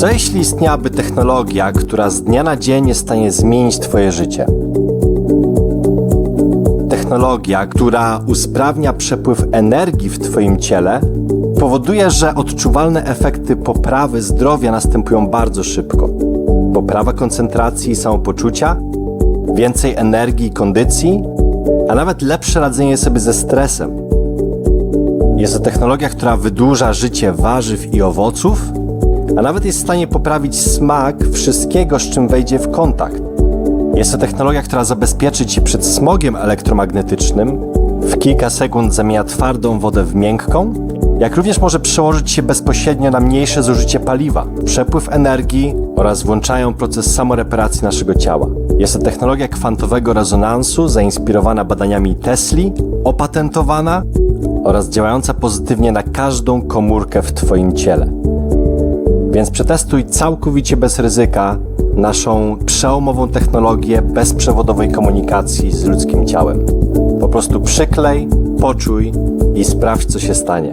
Co jeśli istniałaby technologia, która z dnia na dzień jest w stanie zmienić Twoje życie? Technologia, która usprawnia przepływ energii w Twoim ciele, powoduje, że odczuwalne efekty poprawy zdrowia następują bardzo szybko. Poprawa koncentracji i samopoczucia, więcej energii i kondycji, a nawet lepsze radzenie sobie ze stresem. Jest to technologia, która wydłuża życie warzyw i owoców, a nawet jest w stanie poprawić smak wszystkiego, z czym wejdzie w kontakt. Jest to technologia, która zabezpieczy Ci przed smogiem elektromagnetycznym, w kilka sekund zamienia twardą wodę w miękką, jak również może przełożyć się bezpośrednio na mniejsze zużycie paliwa, przepływ energii oraz włączają proces samoreparacji naszego ciała. Jest to technologia kwantowego rezonansu zainspirowana badaniami Tesli, opatentowana oraz działająca pozytywnie na każdą komórkę w Twoim ciele. Więc przetestuj całkowicie bez ryzyka naszą przełomową technologię bezprzewodowej komunikacji z ludzkim ciałem. Po prostu przyklej, poczuj i sprawdź, co się stanie.